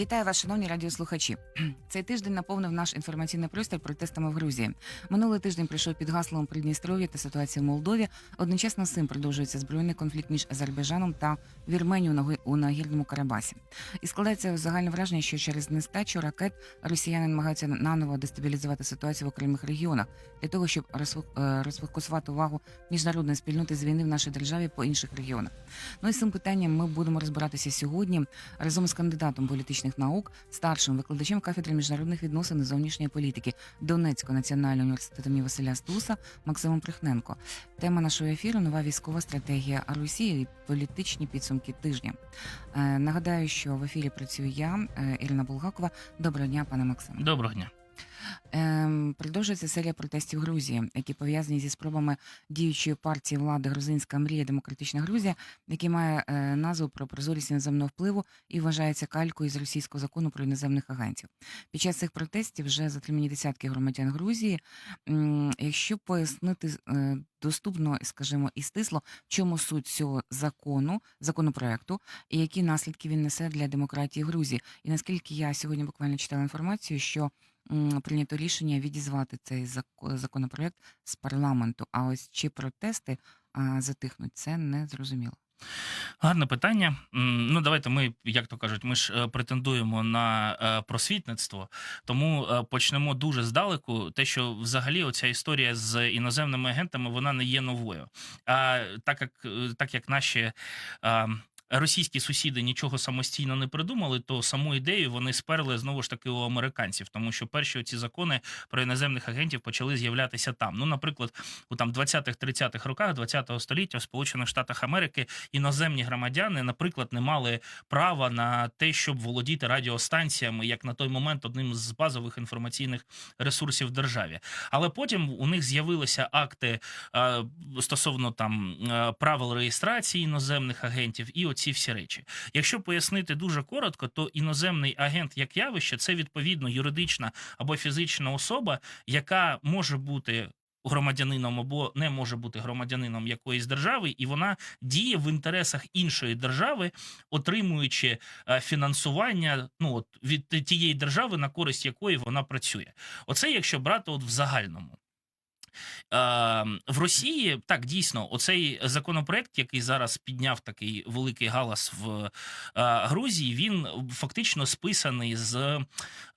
Вітаю вас, шановні радіослухачі. Цей тиждень наповнив наш інформаційний простір протестами в Грузії. Минулий тиждень прийшов під гаслом Придністров'я та ситуація в Молдові. Одночасно з цим продовжується збройний конфлікт між Азербайджаном та Вірменією у нагірному Карабасі. І складається загальне враження, що через нестачу ракет росіяни намагаються наново дестабілізувати ситуацію в окремих регіонах для того, щоб е, розфокусувати увагу міжнародної спільноти з війни в нашій державі по інших регіонах. Ну і з цим питанням ми будемо розбиратися сьогодні разом з кандидатом політичних наук, старшим викладачем кафедри міжнародних відносин і зовнішньої політики Донецького національного університету імені Василя Стуса Максимом Прихненко. Тема нашого ефіру нова військова стратегія Росії і політичні підсумки тижня. Е, нагадаю, що в ефірі працюю я, е, Ірина Булгакова. Доброго дня, пане Максиме. Доброго дня. Ем, продовжується серія протестів Грузії, які пов'язані зі спробами діючої партії влади Грузинська мрія Демократична Грузія, який має е, назву про прозорість іноземного впливу і вважається калькою з російського закону про іноземних агентів. Під час цих протестів вже затримані десятки громадян Грузії. Якщо пояснити е, доступно, скажімо, і стисло, в чому суть цього закону, законопроекту, і які наслідки він несе для демократії Грузії, і наскільки я сьогодні буквально читала інформацію, що прийнято рішення відізвати цей законопроект з парламенту. А ось чи протести затихнуть, це не зрозуміло. Гарне питання. Ну, давайте ми, як то кажуть, ми ж е, претендуємо на е, просвітництво, тому е, почнемо дуже здалеку. Те, що взагалі оця історія з іноземними агентами вона не є новою. А так як так як наші. Російські сусіди нічого самостійно не придумали, то саму ідею вони сперли знову ж таки у американців, тому що перші ці закони про іноземних агентів почали з'являтися там. Ну, наприклад, у там 20-30-х роках 20-го століття в Сполучених Штатах Америки іноземні громадяни, наприклад, не мали права на те, щоб володіти радіостанціями, як на той момент одним з базових інформаційних ресурсів в державі. Але потім у них з'явилися акти е, стосовно там е, правил реєстрації іноземних агентів і всі речі. Якщо пояснити дуже коротко, то іноземний агент як явище це відповідно юридична або фізична особа, яка може бути громадянином або не може бути громадянином якоїсь держави, і вона діє в інтересах іншої держави, отримуючи е, фінансування ну от від тієї держави, на користь якої вона працює. Оце якщо брати от в загальному. Е, в Росії так дійсно оцей законопроект, який зараз підняв такий великий галас в е, Грузії, він фактично списаний з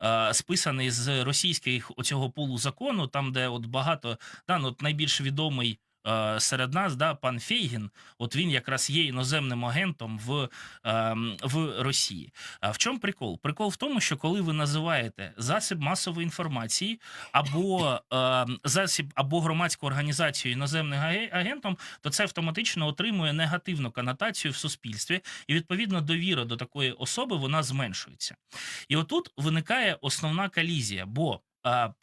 е, списаний з російських оцього полу закону, там де от багато да, ну, от найбільш відомий. Е, Серед нас, да, пан Фейгін, от він якраз є іноземним агентом в, ем, в Росії. А в чому прикол? Прикол в тому, що коли ви називаєте засіб масової інформації або е, засіб або громадську організацію іноземним агентом, то це автоматично отримує негативну конотацію в суспільстві, і відповідно довіра до такої особи вона зменшується. І отут виникає основна колізія, бо.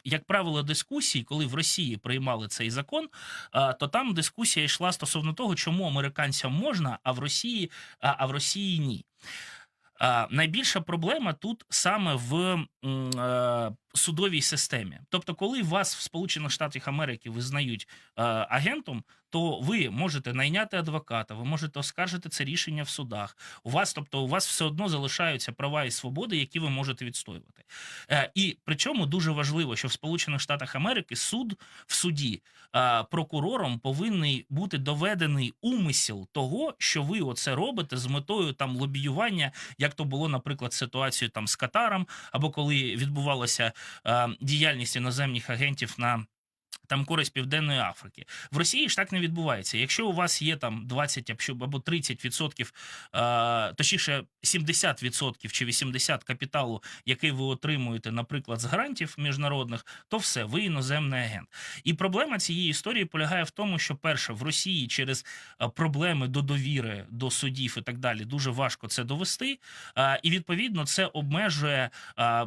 Як правило, дискусії, коли в Росії приймали цей закон, то там дискусія йшла стосовно того, чому американцям можна, а в Росії, а в Росії ні. Найбільша проблема тут саме в судовій системі. Тобто, коли вас в Сполучених Штатах Америки визнають агентом, то ви можете найняти адвоката, ви можете оскаржити це рішення в судах. У вас, тобто, у вас все одно залишаються права і свободи, які ви можете відстоювати. Е, і причому дуже важливо, що в Сполучених Штатах Америки суд в суді е, прокурором повинний бути доведений умисел того, що ви оце робите з метою там лобіювання, як то було, наприклад, ситуацію там з Катаром, або коли відбувалася е, діяльність іноземних агентів на. Там користь Південної Африки в Росії ж так не відбувається. Якщо у вас є там 20 або- або 30 відсотків, е, точніше 70 відсотків чи 80 капіталу, який ви отримуєте, наприклад, з грантів міжнародних, то все, ви іноземний агент. І проблема цієї історії полягає в тому, що перше в Росії через е, проблеми до довіри до судів і так далі дуже важко це довести. Е, І відповідно це обмежує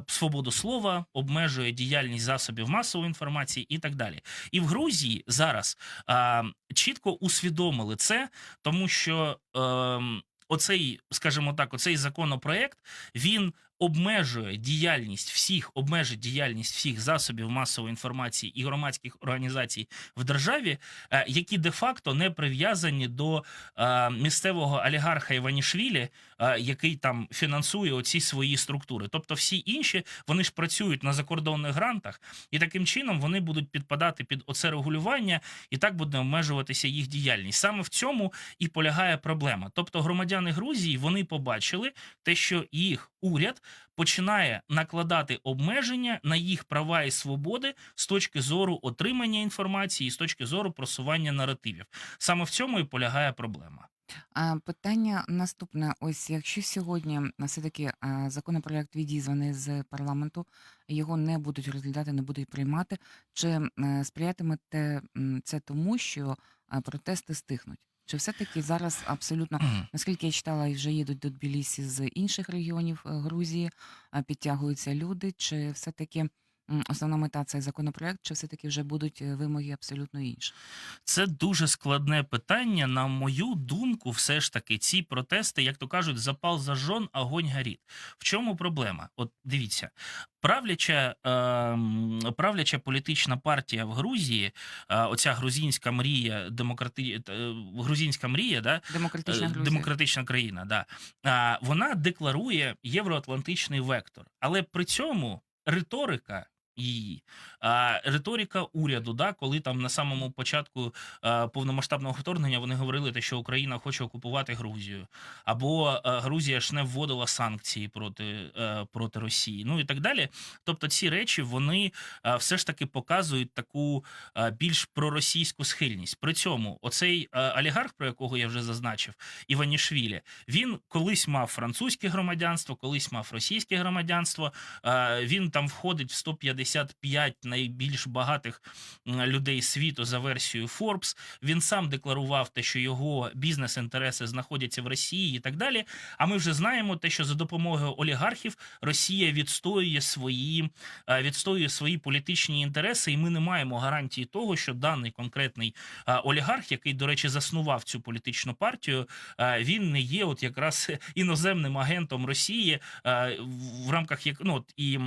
свободу слова, обмежує діяльність засобів масової інформації і так далі. І в Грузії зараз е, чітко усвідомили це, тому що. Е, Оцей, скажімо так, оцей законопроект він обмежує діяльність всіх, обмежить діяльність всіх засобів масової інформації і громадських організацій в державі, е, які де-факто не прив'язані до е, місцевого олігарха Іванішвілі, е, який там фінансує оці свої структури. Тобто, всі інші вони ж працюють на закордонних грантах, і таким чином вони будуть підпадати під оце регулювання, і так буде обмежуватися їх діяльність. Саме в цьому і полягає проблема. Тобто, громадяни Грузії вони побачили те, що їх уряд починає накладати обмеження на їх права і свободи з точки зору отримання інформації, і з точки зору просування наративів. Саме в цьому і полягає проблема. Питання наступне: ось якщо сьогодні все таки законопроект відізваний з парламенту, його не будуть розглядати, не будуть приймати. Чи е, сприятиме це тому, що протести стихнуть? Чи все таки зараз абсолютно наскільки я читала, і вже їдуть до Тбілісі з інших регіонів е, Грузії, а, підтягуються люди? Чи все таки основна мета цей законопроект, чи все таки вже будуть е, вимоги абсолютно інші? Це дуже складне питання. На мою думку, все ж таки, ці протести, як то кажуть, запал зажжен, огонь горить. В чому проблема? От дивіться, правляча, е, правляча політична партія в Грузії, е, оця грузинська мрія, демократи... е, грузинська мрія, да, Демократична Е, Грузія. демократична країна, да. А, вона декларує євроатлантичний вектор, але при цьому риторика. Її а, риторика уряду, да, коли там на самому початку а, повномасштабного вторгнення вони говорили, те, що Україна хоче окупувати Грузію, або а, Грузія ж не вводила санкції проти, е, проти Росії, ну і так далі. Тобто, ці речі вони а, все ж таки показують таку а, більш проросійську схильність. При цьому оцей а, олігарх, про якого я вже зазначив, Іванішвілі, він колись мав французьке громадянство, колись мав російське громадянство. Е, Він там входить в 155 найбільш багатих людей світу за версією Forbes. Він сам декларував те, що його бізнес-інтереси знаходяться в Росії і так далі. А ми вже знаємо те, що за допомогою олігархів Росія відстоює свої, е, відстоює свої політичні інтереси, і ми не маємо гарантії того, що даний конкретний е, олігарх, який, до речі, заснував цю політичну партію, е, він не є от якраз іноземним агентом Росії, в рамках як ну от і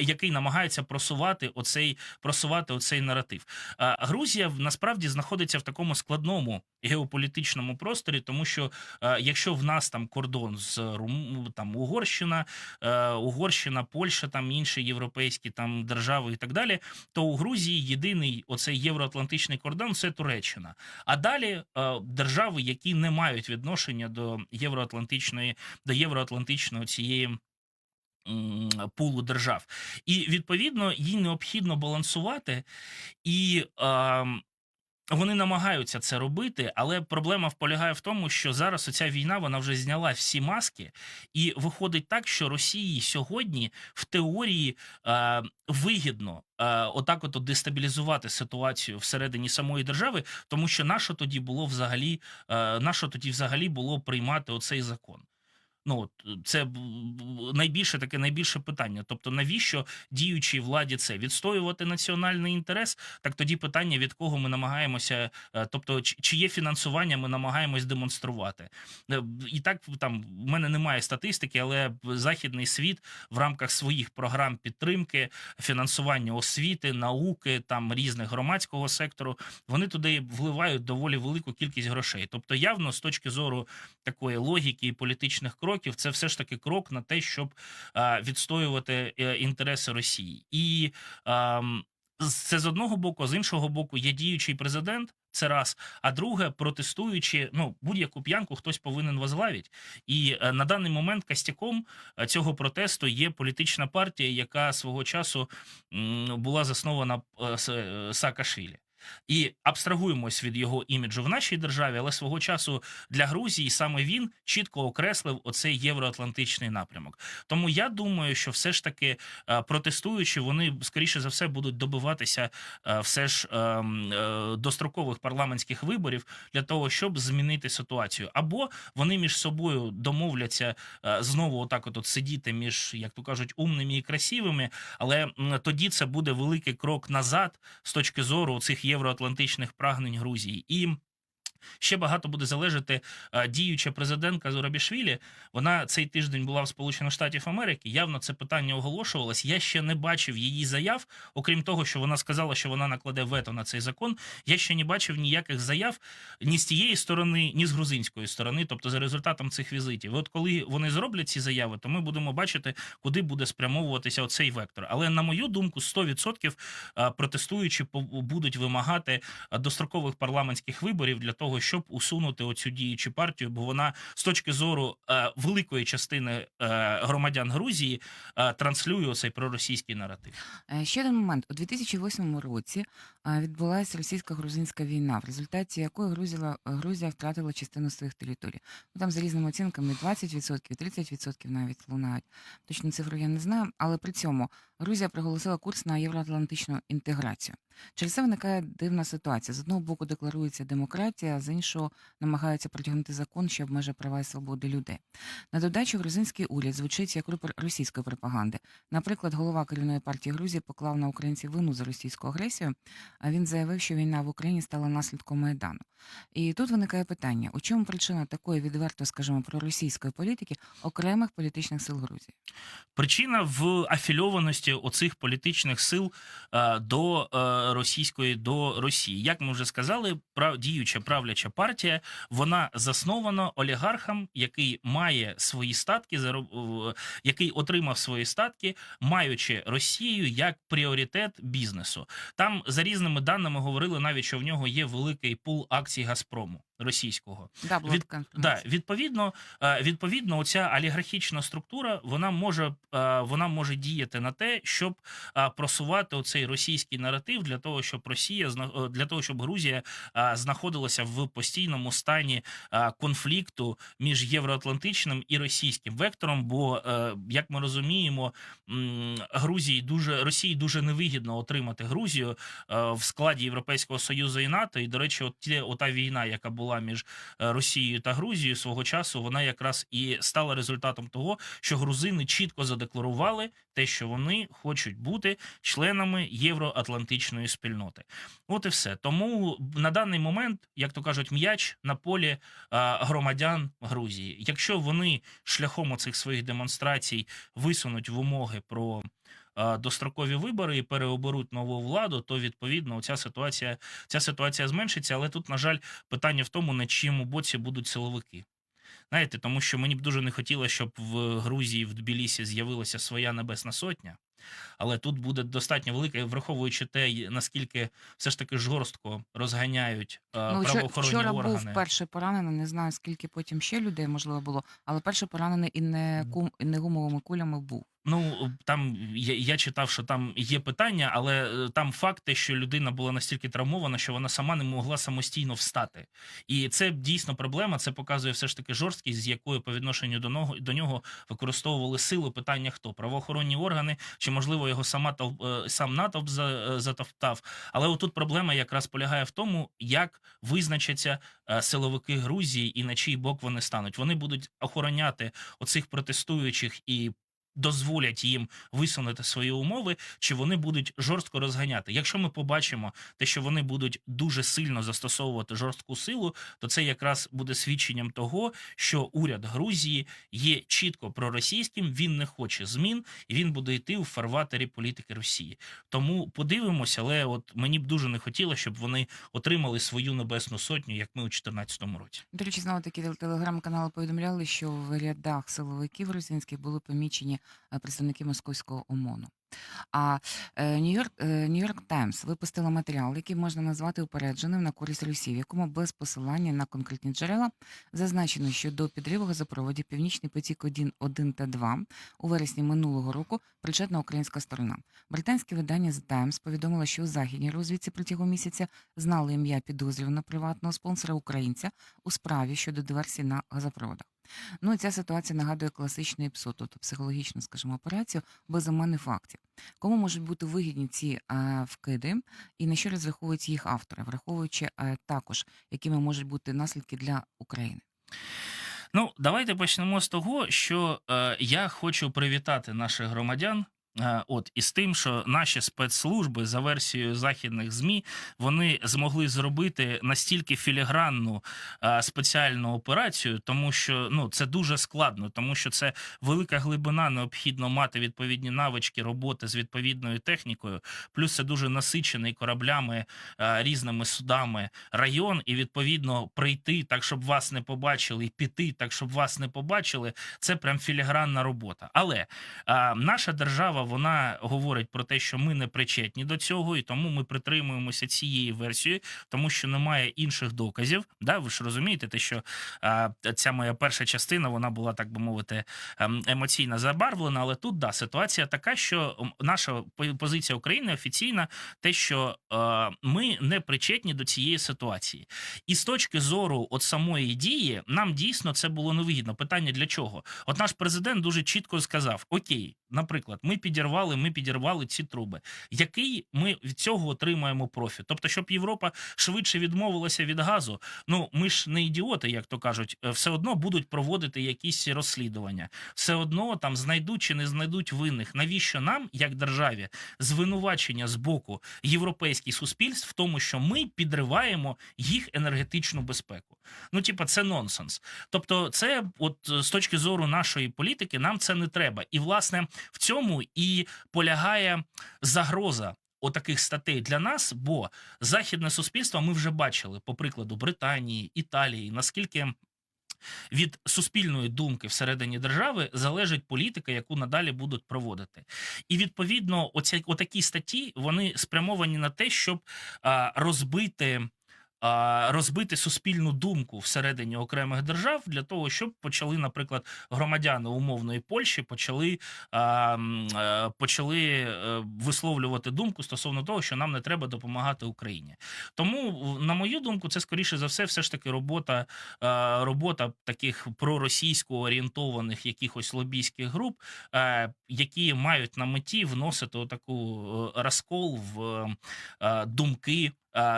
який намагається просувати оцей просувати оцей наратив. Е, Грузія насправді знаходиться в такому складному геополітичному просторі, тому що е, якщо в нас там кордон з Рум, там Угорщина, е, Угорщина, Польща, там інші європейські там держави і так далі, то у Грузії єдиний оцей євроатлантичний кордон це Туреччина. А далі е, держави, які не мають відношення до євроатлантичної до євроатлантичної цієї. Пулу держав, і відповідно їй необхідно балансувати, і е, вони намагаються це робити, але проблема полягає в тому, що зараз оця війна вона вже зняла всі маски, і виходить так, що Росії сьогодні в теорії е, вигідно е, отак, от дестабілізувати ситуацію всередині самої держави, тому що нащо тоді було взагалі, е, нащо тоді взагалі було приймати оцей закон. Ну це б- б- найбільше таке найбільше питання. Тобто, навіщо діючій владі це відстоювати національний інтерес? Так тоді питання від кого ми намагаємося, е, тобто чиє фінансування ми намагаємось демонструвати. Е, І так там в мене немає статистики, але західний світ в рамках своїх програм підтримки, фінансування освіти, науки, там різних громадського сектору, вони туди вливають доволі велику кількість грошей. Тобто, явно з точки зору такої логіки і політичних кроків, це все ж таки крок на те, щоб а, відстоювати е, інтереси Росії. І з- це з одного боку, з іншого боку, є діючий президент. Це раз, а друге, протестуючи, ну будь-яку п'янку хтось повинен возглавити. І е, на даний момент костяком е, цього протесту є політична партія, яка свого часу м, була заснована е, е, Саакашвілі. І абстрагуємось від його іміджу в нашій державі, але свого часу для Грузії саме він чітко окреслив оцей євроатлантичний напрямок. Тому я думаю, що все ж таки е, протестуючи, вони скоріше за все будуть добиватися е, все ж е, м, е, дострокових парламентських виборів для того, щоб змінити ситуацію. Або вони між собою домовляться знову, отак, от, сидіти між, як то кажуть, умними і красивими, але тоді це буде великий крок назад з точки зору цих євроатлантичних прагнень Грузії. І Ще багато буде залежати е, діюча президентка Зурабішвілі. Вона цей тиждень була в Сполучених Штатів Америки. Явно це питання оголошувалось. Я ще не бачив її заяв, окрім того, що вона сказала, що вона накладе вето на цей закон. Я ще не бачив ніяких заяв ні з тієї сторони, ні з грузинської сторони, тобто за результатом цих візитів. От коли вони зроблять ці заяви, то ми будемо бачити, куди буде спрямовуватися оцей вектор. Але на мою думку, 100% е, протестуючі будуть вимагати е, дострокових парламентських виборів для того, щоб усунути оцю діючу партію, бо вона з точки зору е, великої частини е, громадян Грузії е, транслює оцей проросійський наратив. Е, Ще один момент. У 2008 році е, відбулася російсько-грузинська війна, в результаті якої Грузія, Грузія втратила частину своїх територій. Ну, там за різними оцінками 20%, 30% навіть лунають. Точну цифру я не знаю, але при цьому Грузія проголосила курс на євроатлантичну інтеграцію. Через це виникає дивна ситуація. З одного боку декларується демократія, з іншого намагаються протягнути закон, що обмежує права і свободи людей. На додачу грузинський уряд звучить як рупор російської пропаганди. Наприклад, голова керівної партії Грузії поклав на українців вину за російську агресію. А він заявив, що війна в Україні стала наслідком майдану. І тут виникає питання: у чому причина такої відверто, скажімо, проросійської політики окремих політичних сил Грузії? Причина в афільованості оцих політичних сил е, до е, російської до Росії. Як ми вже сказали, прав, діюча правляча партія вона заснована олігархом, який має свої статки, е, який отримав свої статки, маючи Росію як пріоритет бізнесу. Там за різними даними говорили навіть, що в нього є великий пул акцій Газпрому російського. Да, Від- Да, відповідно, е, відповідно, оця олігархічна структура вона може е, вона може діяти на те, щоб е, просувати оцей російський наратив для того, щоб Росія для того, щоб Грузія знаходилася в постійному стані конфлікту між євроатлантичним і російським вектором. Бо як ми розуміємо, Грузії дуже Росії дуже невигідно отримати Грузію в складі Європейського союзу і НАТО. І до речі, от ота війна, яка була між е, Росією та Грузією свого часу, вона якраз і стала результатом того, що грузини чітко задекларували те, що вони хочуть бути членами євроатлантичної спільноти. От і все. Тому на даний момент, як то кажуть, м'яч на полі громадян Грузії. Якщо вони шляхом оцих своїх демонстрацій висунуть вимоги про дострокові вибори і переоберуть нову владу, то відповідно ця ситуація, ця ситуація зменшиться. Але тут, на жаль, питання в тому, на чиєму боці будуть силовики. Знаєте, тому що мені б дуже не хотілося, щоб в Грузії, в Тбілісі з'явилася своя небесна сотня. Але тут буде достатньо велика, враховуючи те, наскільки все ж таки жорстко розганяють Ну, правоохоронні вчора органи. був перший поранений, не знаю скільки потім ще людей можливо було, але перший поранений і не кум і не гумовими кулями був. Ну там я, я читав, що там є питання, але е, там факт, те, що людина була настільки травмована, що вона сама не могла самостійно встати. І це дійсно проблема. Це показує все ж таки жорсткість, з якою по відношенню до нього до нього використовували силу. Питання хто правоохоронні органи, чи можливо його сама е, сам натовп е. Але отут проблема якраз полягає в тому, як визначаться е, силовики Грузії і на чий бок вони стануть. Вони будуть охороняти оцих протестуючих і дозволять їм висунути свої умови, чи вони будуть жорстко розганяти. Якщо ми побачимо те, що вони будуть дуже сильно застосовувати жорстку силу, то це якраз буде свідченням того, що уряд Грузії є чітко проросійським, він не хоче змін, і він буде йти у фарватері політики Росії. Тому подивимося, але от мені б дуже не хотілося, щоб вони отримали свою небесну сотню, як ми у 2014 році. До речі, знову такі телеграм-канали повідомляли, що в рядах силовиків грузинських були помічені представники московського ОМОНу. А е, е, Нью-Йорк Таймс випустила матеріал, який можна назвати упередженим на користь Росії, в якому без посилання на конкретні джерела зазначено, що до підриву газопроводів Північний потік 1, 1 та 2 у вересні минулого року причетна українська сторона. Британське видання The Times повідомило, що у західній розвідці протягом місяця знали ім'я підозрюваного приватного спонсора українця у справі щодо диверсії на газопроводах. Ну ця ситуація нагадує класичний ПСО, тобто психологічну, скажімо, операцію без омани фактів. Кому можуть бути вигідні ці е, вкиди, і на що розраховують їх автори, враховуючи е, також, якими можуть бути наслідки для України. Ну, давайте почнемо з того, що е, я хочу привітати наших громадян От і з тим, що наші спецслужби за версією західних змі вони змогли зробити настільки філігранну е, спеціальну операцію, тому що ну це дуже складно, тому що це велика глибина, необхідно мати відповідні навички роботи з відповідною технікою. Плюс це дуже насичений кораблями е, різними судами район, і відповідно прийти так, щоб вас не побачили, і піти так, щоб вас не побачили. Це прям філігранна робота. Але а, наша держава вона говорить про те, що ми не причетні до цього, і тому ми притримуємося цієї версії, тому що немає інших доказів. Да, ви ж розумієте, те, що ця моя перша частина вона була так би мовити ем, емоційно забарвлена. Але тут да ситуація така, що наша позиція України офіційна, те, що е, ми не причетні до цієї ситуації, і з точки зору от самої дії, нам дійсно це було невигідно. Питання для чого? От наш президент дуже чітко сказав: Окей, наприклад, ми підірвали, ми підірвали ці труби. Який ми від цього отримаємо профіт? Тобто, щоб Європа швидше відмовилася від газу. Ну ми ж не ідіоти, як то кажуть, е, все одно будуть проводити якісь розслідування, все одно там знайдуть чи не знайдуть винних. Навіщо нам, як державі, звинувачення з боку європейських суспільств в тому, що ми підриваємо їх енергетичну безпеку? Ну, типа, це нонсенс. Тобто, це, от е, з точки зору нашої політики, нам це не треба. І власне в цьому і полягає загроза. Отаких статей для нас, бо західне суспільство ми вже бачили по прикладу Британії, Італії, наскільки від суспільної думки всередині держави залежить політика, яку надалі будуть проводити. І відповідно, оця отакі статті вони спрямовані на те, щоб а, розбити. Розбити суспільну думку всередині окремих держав для того, щоб почали, наприклад, громадяни умовної Польщі почали, е, почали е, висловлювати думку стосовно того, що нам не треба допомагати Україні. Тому, на мою думку, це скоріше за все, все ж таки робота робота таких проросійсько орієнтованих якихось лобійських груп, е, які мають на меті вносити таку розкол в думки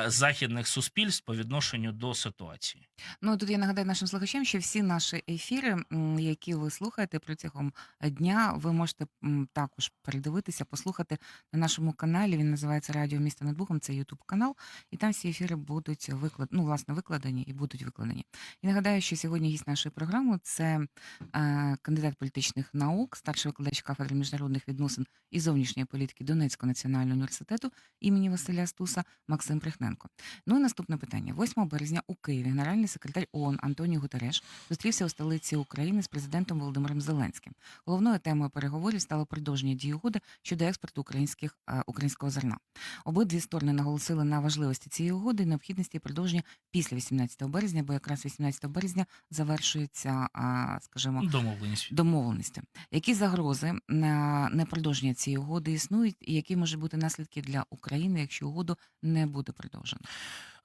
західних суспільств по відношенню до ситуації. Ну тут я нагадаю нашим слухачам, що всі наші ефіри, які ви слухаєте протягом дня, ви можете також передивитися, послухати на нашому каналі. Він називається Радіо Місто над Бухом. Це Ютуб канал, і там всі ефіри будуть виклад... ну, власне, викладені і будуть викладені. І нагадаю, що сьогодні гість нашої програми це е, кандидат політичних наук, старший викладач кафедри міжнародних відносин і зовнішньої політики Донецького національного університету імені Василя Стуса Максим Прихненко. Ну і наступне питання: 8 березня у Києві генеральний секретар ООН Антоній Гутереш зустрівся у столиці України з президентом Володимиром Зеленським. Головною темою переговорів стало продовження дії угоди щодо експорту українських е, українського зерна. Обидві сторони наголосили на важливості цієї угоди і необхідності продовження після 18 березня, бо якраз 18 березня завершується, а, скажімо, Домовленість. домовленості. Які загрози на непродовження цієї угоди існують, і які можуть бути наслідки для України, якщо угоду не буде продовжено?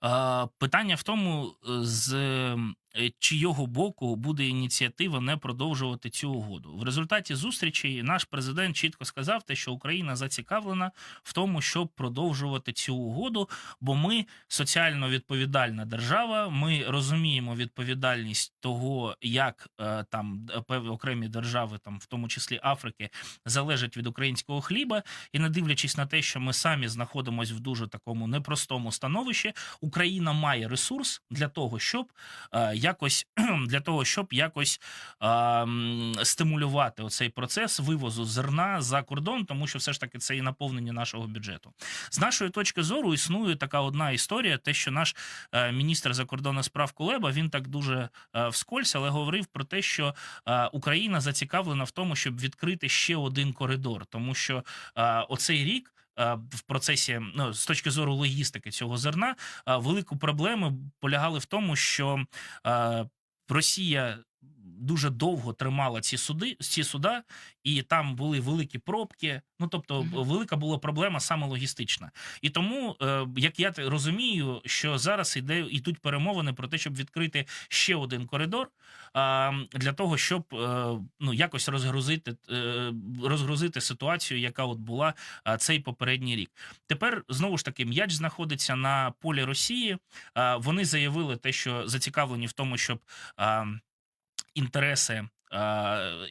Е, Питання в тому, е, з е, чийого боку буде ініціатива не продовжувати цю угоду. В результаті зустрічі наш президент чітко сказав, те, що Україна зацікавлена в тому, щоб продовжувати цю угоду, бо ми соціально відповідальна держава. Ми розуміємо відповідальність того, як е, там окремі держави, там в тому числі Африки, залежать від українського хліба, і не дивлячись на те, що ми самі знаходимося в дуже такому непростому становищі, Україна має ресурс для того, щоб е, якось для того, щоб якось е, стимулювати оцей процес вивозу зерна за кордон, тому що все ж таки це і наповнення нашого бюджету. З нашої точки зору існує така одна історія, те, що наш е, міністр закордонних справ Кулеба він так дуже е, вскользь, але говорив про те, що е, Україна зацікавлена в тому, щоб відкрити ще один коридор, тому що оцей рік. Е, В процесі ну з точки зору логістики цього зерна е, велику проблему полягали в тому, що е, Росія дуже довго тримала ці суди, ці суда, і там були великі пробки. Ну тобто, Мгм. велика була проблема саме логістична. І тому, е, як я розумію, що зараз іде йдуть перемовини про те, щоб відкрити ще один коридор а, для того, щоб е, ну якось розгрузити е, розгрузити ситуацію, яка от була а, цей попередній рік. Тепер знову ж таки м'яч знаходиться на полі Росії. А, Вони заявили те, що зацікавлені в тому, щоб. а, Інтереси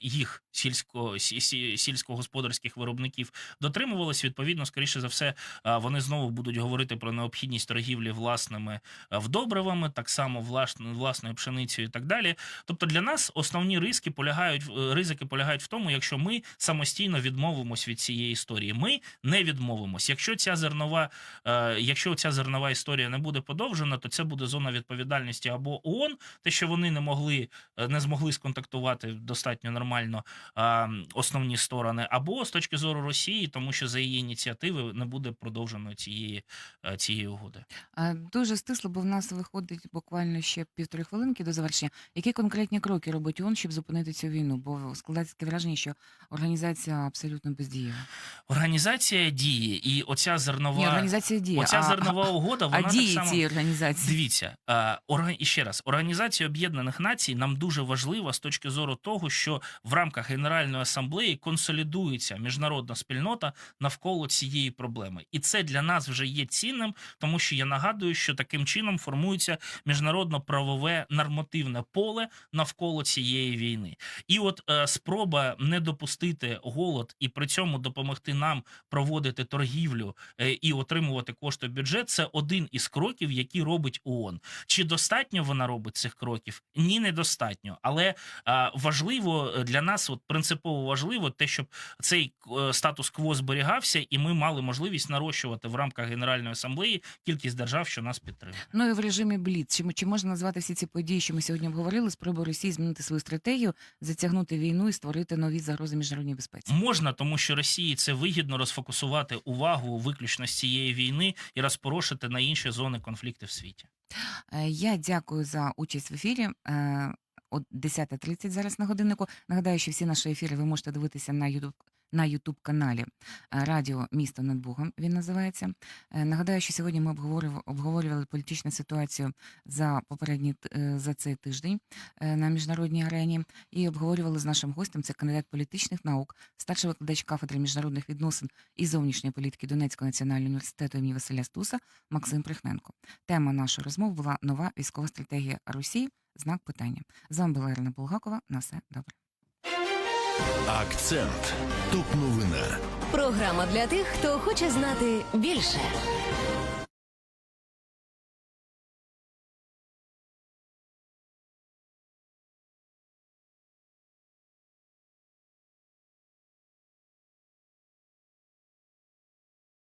їх сільсько сі- сі- сільськогосподарських виробників дотримувались. Відповідно, скоріше за все, е, вони знову будуть говорити про необхідність торгівлі власними е, вдобривами, так само власн- власною пшеницею і так далі. Тобто для нас основні ризики полягають ризики полягають в тому, якщо ми самостійно відмовимось від цієї історії. Ми не відмовимось. Якщо ця зернова, е, якщо ця зернова історія не буде подовжена, то це буде зона відповідальності або ООН, те, що вони не могли е, не змогли сконтактувати достатньо нормально е, основні сторони, або з точки зору Росії, тому що за її ініціативи не буде продовжено цієї, е, цієї угоди. Дуже стисло, бо в нас виходить буквально ще півтори хвилинки до завершення. Які конкретні кроки робить ООН, щоб зупинити цю війну? Бо складається таке враження, що організація абсолютно бездієва. Організація діє, і оця зернова Ні, організація діє. оця а, зернова угода, вона а так само цієї організації. Дивіться, е, орга... і ще раз, Організація Об'єднаних Націй нам дуже важлива з точки зору того, що в рамках Генеральної асамблеї консолідується міжнародна спільнота навколо цієї проблеми, і це для нас вже є цінним, тому що я нагадую, що таким чином формується міжнародно-правове нормативне поле навколо цієї війни. І от е, спроба не допустити голод і при цьому допомогти нам проводити торгівлю е, і отримувати кошти в бюджет це один із кроків, які робить ООН. Чи достатньо вона робить цих кроків? Ні, недостатньо. Але е, важливо е, для нас, от принципово важливо, те, щоб цей е, статус-кво зберігався, і ми мали можливість нарощувати в рамках Генеральної асамблеї кількість держав, що нас підтримує. Ну і в режимі Бліц. Чи, чи можна назвати всі ці події, що ми сьогодні обговорили, спроби Росії змінити свою стратегію, затягнути війну і створити нові загрози міжнародній безпеці? Можна, тому що Росії це вигідно розфокусувати увагу виключно з цієї війни і розпорошити на інші зони конфлікту в світі. Е, Я дякую за участь в ефірі. Е, От 10.30 зараз на годиннику. Нагадаю, що всі наші ефіри ви можете дивитися на YouTube, на YouTube каналі е, Радіо Місто над Богом. Він називається. Е, Нагадаю, що сьогодні ми обговорювали, політичну ситуацію за попередній е, за цей тиждень на міжнародній арені і обговорювали з нашим гостем. Це кандидат політичних наук, старший викладач кафедри міжнародних відносин і зовнішньої політики Донецького національного університету імені Василя Стуса Максим Прихненко. Тема нашої розмови була нова військова стратегія Росії. Знак питання. З вами була Ірина Булгакова. На все добре. Акцент. Топ новина. Програма для тих, хто хоче знати більше.